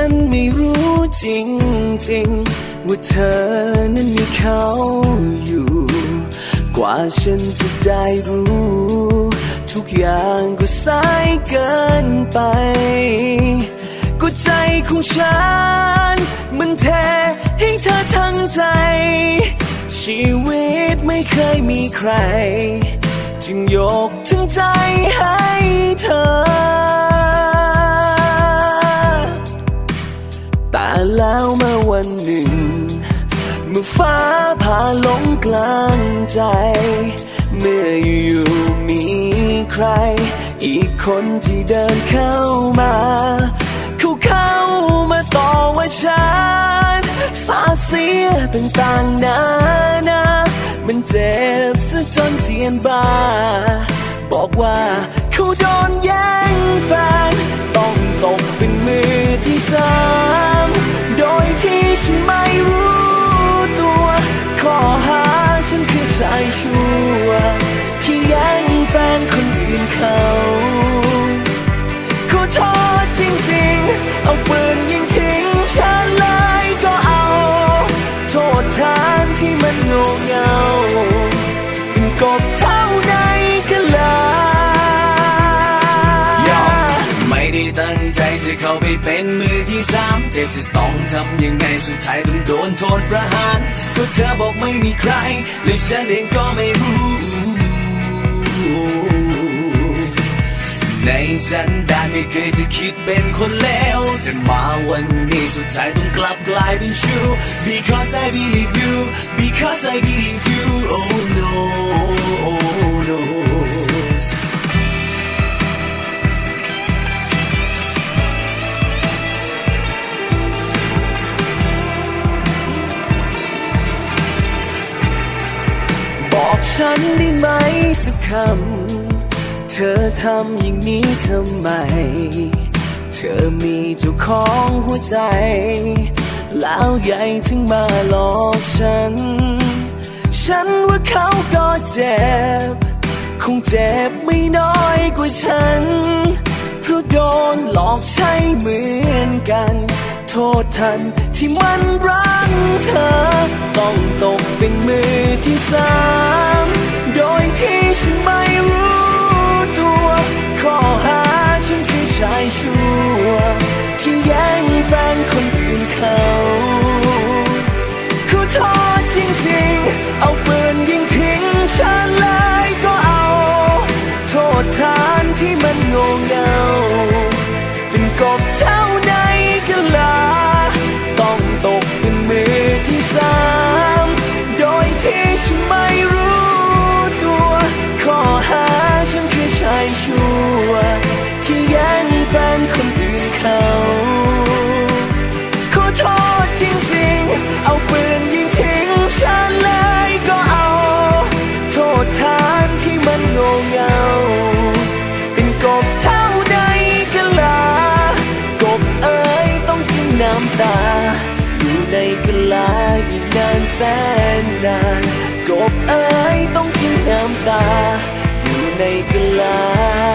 ันไม่รู้จริงจริงๆว่าเธอนั้นมีเขาอยู่ กว่าฉันจะได้รู้ ทุกอย่างก็สายเกินไป ก็ใจของฉัน มันแท้ให้เธอทั้งใจ ชีวิตไม่เคยมีใคร จึงยกทั้งใจให้เธอ แต่แล้วเมื่อวันหนึ่ง เมื่อฟ้าผ่าลงกลางใจ เมื่ออยู่ๆมีใคร อีกคนที่เดินเข้ามา เขาเข้ามาต่อว่าฉันสาเสียต่างๆนานามันเจ็บซะจนเจียนบา บอกว่า จจะเข้าไปเป็นมือที่สามแต่จะต้องทำยังไงสุดท้ายต้องโดนโทษประหารก็เธอบอกไม่มีใครและฉันเองก็ไม่รู้ ในสันดานไม่เคยจะคิดเป็นคนเลวแต่มาวันนี้สุดท้ายต้องกลับกลายเป็นชู้ because I believe you because I believe you oh no ฉันได้ไหมสักคำ เธอทำอย่างนี้ทำไม เธอมีเจ้าของหัวใจ แล้วใหญ่ถึงมาหลอกฉัน ฉันว่าเขาก็เจ็บ คงเจ็บไม่น้อยกว่าฉัน เพราะโดนหลอกใช้เหมือนกัน โทษทัน ที่มันรักเธอ ต้องตกเป็นมือที่สาม โดยที่ฉันไม่รู้ตัว ข้อหาฉันคือชายชั่ว ที่แย่งแฟนคนอื่นเขาขอโทษจริงๆ เอาปืนยิงทิ้งฉันเลยก็เอา โทษทานที่มันโง่เงา อบอายต้องกินน้ำตา อยู่ในกะลา